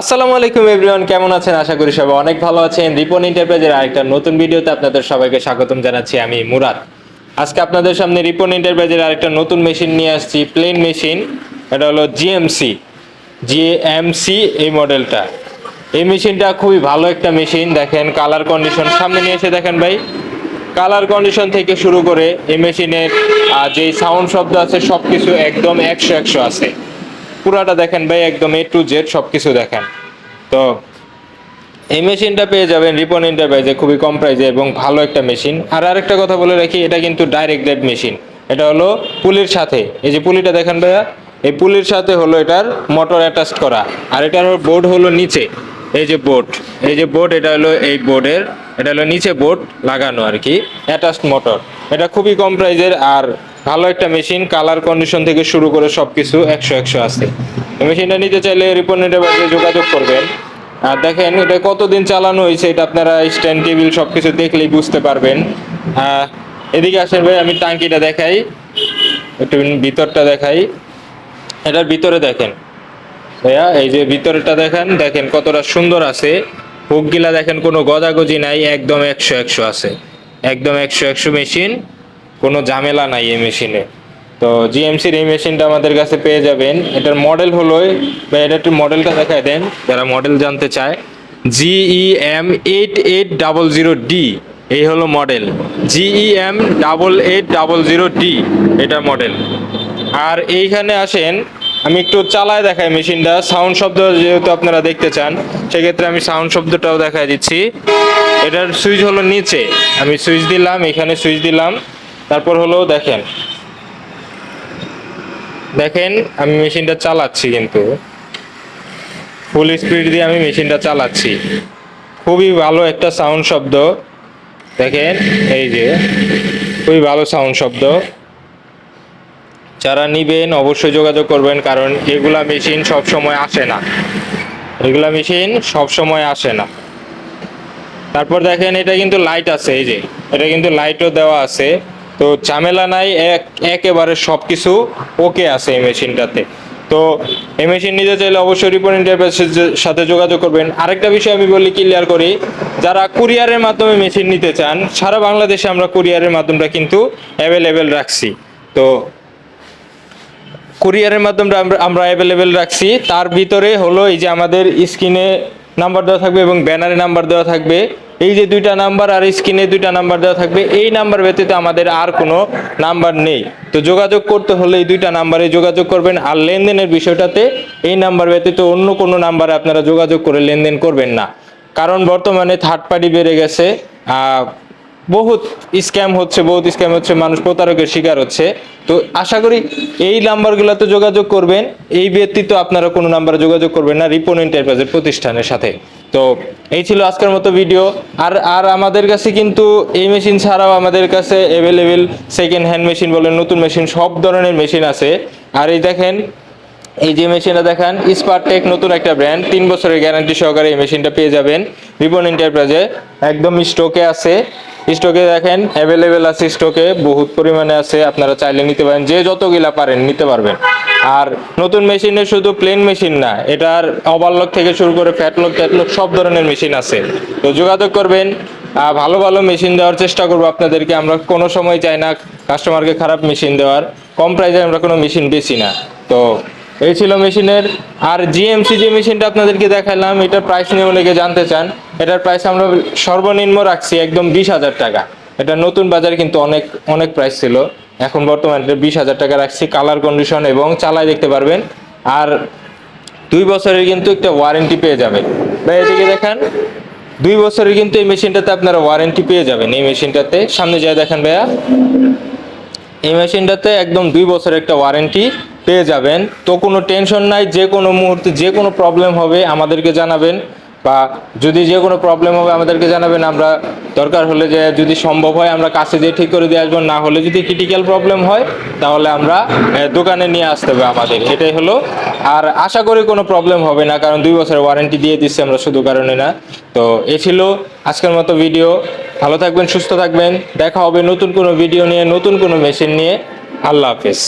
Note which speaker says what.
Speaker 1: আসসালামু আলাইকুম এভরিওয়ান, কেমন আছেন? আশা করি সবাই অনেক ভালো আছেন। রিপন এন্টারপ্রাইজের আরেকটা নতুন ভিডিওতে আপনাদের সবাইকে স্বাগতম জানাচ্ছি আমি মুরাদ। আজকে আপনাদের সামনে রিপন এন্টারপ্রাইজের আরেকটা নতুন মেশিন নিয়ে আসছি, প্লেন মেশিন। এটা হলো জিএমসি জিএমসি এই মডেলটা। এই মেশিনটা খুবই ভালো একটা মেশিন। দেখেন, কালার কন্ডিশন সামনে নিয়ে এসে দেখেন ভাই। কালার কন্ডিশন থেকে শুরু করে এই মেশিনের যে সাউন্ড শব্দ আছে সব কিছু একদম একশো একশো আছে। পুরাটা দেখেন ভাই, একদম এ টু জেড সব কিছু দেখেন। তো এই মেশিনটা পেয়ে যাবেন রিপন এন্টারপ্রাইজে, খুবই কম প্রাইজে এবং ভালো একটা মেশিন। আর আরেকটা কথা বলে রাখি, এটা কিন্তু ডাইরেক্ট ড্রাইভ মেশিন এটা হলো পুলির সাথে। এই যে পুলিটা দেখেন ভাইয়া, এই পুলির সাথে হলো এটার মোটর অ্যাটাচ করা। আর এটার বোর্ড হলো নিচে। এই যে বোর্ড এই যে বোর্ড এটা হলো এই বোর্ডের এটা হলো নিচে বোর্ড লাগানো আর কি অ্যাটাচড মোটর এটা খুবই কম প্রাইজের আর ভালো একটা মেশিন কালার কন্ডিশন থেকে শুরু করে সব কিছু একশো একশো আছে। মেশিনটা নিতে চাইলে রিপন এন্টারপ্রাইজে যোগাযোগ করবেন। আর দেখেন এটা কতদিন চালানো হয়েছে, এটা আপনারা স্ট্যান্ড টেবিল সব কিছু দেখলেই বুঝতে পারবেন। এদিকে আসেন ভাই, আমি টাঙ্কিটা দেখাই। একটু ভিতরটা দেখাই। এটার ভিতরে দেখেন। ভাইয়া, এই যে ভিতরেটা দেখেন দেখেন কতটা সুন্দর আছে। হুকগিলা দেখেন কোনো গজাগজি নাই, একদম একশো একশো আছে। একদম একশো একশো মেশিন। কোনো ঝামেলা নাই এই মেশিনে। তো জিএমসির এই মেশিনটা আমাদের কাছে পেয়ে যাবেন। এটার মডেল হলো বা এটা একটু মডেলটা দেখায় দেন, যারা মডেল জানতে চায়। GE M eight eight double zero D এই হলো model GE M double eight double zero D এটা মডেল আর এইখানে আসেন, আমি একটু চালায় দেখাই মেশিনটা। সাউন্ড শব্দ যেহেতু আপনারা দেখতে চান, সেক্ষেত্রে আমি সাউন্ড শব্দটাও দেখাই দিচ্ছি। এটার সুইচ হলো নিচে। আমি সুইচ দিলাম, এখানে সুইচ দিলাম। তারপর হলো দেখেন। দেখেন, আমি মেশিনটা চালাচ্ছি কিন্তু। ফুল স্পিড দিয়ে আমি মেশিনটা চালাচ্ছি। খুবই ভালো একটা সাউন্ড শব্দ। দেখেন, এই যে, খুবই ভালো সাউন্ড শব্দ। যারা নিবেন, অবশ্যই যোগাযোগ করবেন, কারণ এগুলা মেশিন সব সময় আসে না। এগুলা মেশিন সব সময় আসে না। তারপর দেখেন, এটা কিন্তু লাইট আছে, এই যে, এটা কিন্তু লাইটও দেওয়া আছে। তো ঝামেলা নাই, এক, একেবারে সব কিছু ওকে আছে এই মেশিনটাতে। তো এই মেশিন নিতে চাইলে অবশ্যই রিপোর্ট ইন্টারপ্রাইজের সাথে যোগাযোগ করবেন। আরেকটা বিষয় আমি বলি ক্লিয়ার করি, যারা কুরিয়ারের মাধ্যমে মেশিন নিতে চান, সারা বাংলাদেশে আমরা কুরিয়ারের মাধ্যমটা কিন্তু অ্যাভেলেবেল রাখছি। তো কুরিয়ারের মাধ্যমে আমরা আমরা অ্যাভেলেবেল রাখছি। তার ভিতরে হলো এই যে আমাদের স্ক্রিনে নাম্বার দেওয়া থাকবে এবং ব্যানারে নাম্বার দেওয়া থাকবে। এই যে দুইটা নাম্বার আর স্ক্রিনে দুইটা নাম্বার দেওয়া থাকবে, এই নাম্বার ব্যতীত আমাদের আর কোনো নাম্বার নেই। তো যোগাযোগ করতে হলে এই দুইটা নাম্বারে যোগাযোগ করবেন আর লেনদেনের বিষয়টাতে এই নাম্বার ব্যতীত অন্য কোনো নাম্বারে আপনারা যোগাযোগ করে লেনদেন করবেন না। কারণ বর্তমানে থার্ড পার্টি বেড়ে গেছে বহুত স্ক্যাম হচ্ছে, বহুত স্ক্যাম হচ্ছে, মানুষ প্রতারকের শিকার হচ্ছে। তো আশা করি এই নাম্বারগুলোতে যোগাযোগ করবেন। এই ব্যতীত আপনারা কোনো নাম্বারে যোগাযোগ করবেন না, রিপন এন্টারপ্রাইজের প্রতিষ্ঠানের সাথে। তো এই ছিল আজকের মতো ভিডিও আর আর আমাদের কাছে কিন্তু এই মেশিন ছাড়াও আমাদের কাছে অ্যাভেলেবেল সেকেন্ড হ্যান্ড মেশিন বলেন, নতুন মেশিন সব ধরনের মেশিন আছে। আর এই দেখেন, এই যে মেশিনটা দেখান স্পারটেক নতুন একটা ব্র্যান্ড তিন বছরের গ্যারান্টি সহকারে এই মেশিনটা পেয়ে যাবেন। রিপন এন্টারপ্রাইজে একদম স্টকে আছে। স্টকে দেখেন অ্যাভেলেবেল আছে স্টকে, বহুত পরিমাণে আছে, আপনারা চাইলে নিতে পারেন, যে যতগুলা পারেন নিতে পারবেন। আর নতুন মেশিনে শুধু প্লেন মেশিন না, এটার ওভারলক থেকে শুরু করে ফ্যাটলক ট্যাটলক সব ধরনের মেশিন আছে। তো যোগাযোগ করবেন ভালো ভালো মেশিন দেওয়ার চেষ্টা করব আপনাদেরকে, আমরা কোনো সময় চাই না কাস্টমারকে খারাপ মেশিন দেওয়ার, কম প্রাইসে আমরা কোনো মেশিন বেশি না। তো এই ছিল মেশিনের, আর জিএমসি যে মেশিনটা আপনাদেরকে দেখালাম, এটার প্রাইস নিয়ে অনেকে জানতে চান, এটার প্রাইস আমরা সর্বনিম্ন রাখছি একদম বিশ হাজার টাকা। এটা নতুন বাজারে কিন্তু অনেক অনেক প্রাইস ছিল। এখন বর্তমানে এটা বিশ হাজার টাকা রাখছি কালার কন্ডিশন এবং চালায় দেখতে পারবেন। আর দুই বছরের কিন্তু একটা ওয়ারেন্টি পেয়ে যাবেন। ভাই, এদিকে দেখান, দুই বছরের কিন্তু এই মেশিনটাতে আপনারা ওয়ারেন্টি পেয়ে যাবেন। এই মেশিনটাতে, সামনে যায় দেখেন ভাইয়া, এই মেশিনটাতে একদম দুই বছরের একটা ওয়ারেন্টি পেয়ে যাবেন। তো কোনো টেনশন নাই, যে কোনো মুহূর্তে যে কোনো প্রবলেম হবে আমাদেরকে জানাবেন বা যদি যে কোনো প্রবলেম হবে আমাদেরকে জানাবেন, আমরা দরকার হলে যে যদি সম্ভব হয় আমরা কাছে যেয়ে ঠিক করে দিয়ে আসব, না হলে যদি ক্রিটিক্যাল প্রবলেম হয়, তাহলে আমরা দোকানে নিয়ে আসতে হবে আমাদের। এটাই হলো। আর আশা করি কোনো প্রবলেম হবে না, কারণ দুই বছরের ওয়ারেন্টি দিয়ে দিচ্ছি আমরা শুধু কারণে না। তো এ ছিল আজকের মতো ভিডিও ভালো থাকবেন, সুস্থ থাকবেন। দেখা হবে নতুন কোনো ভিডিও নিয়ে, নতুন কোনো মেশিন নিয়ে। আল্লাহ হাফেজ।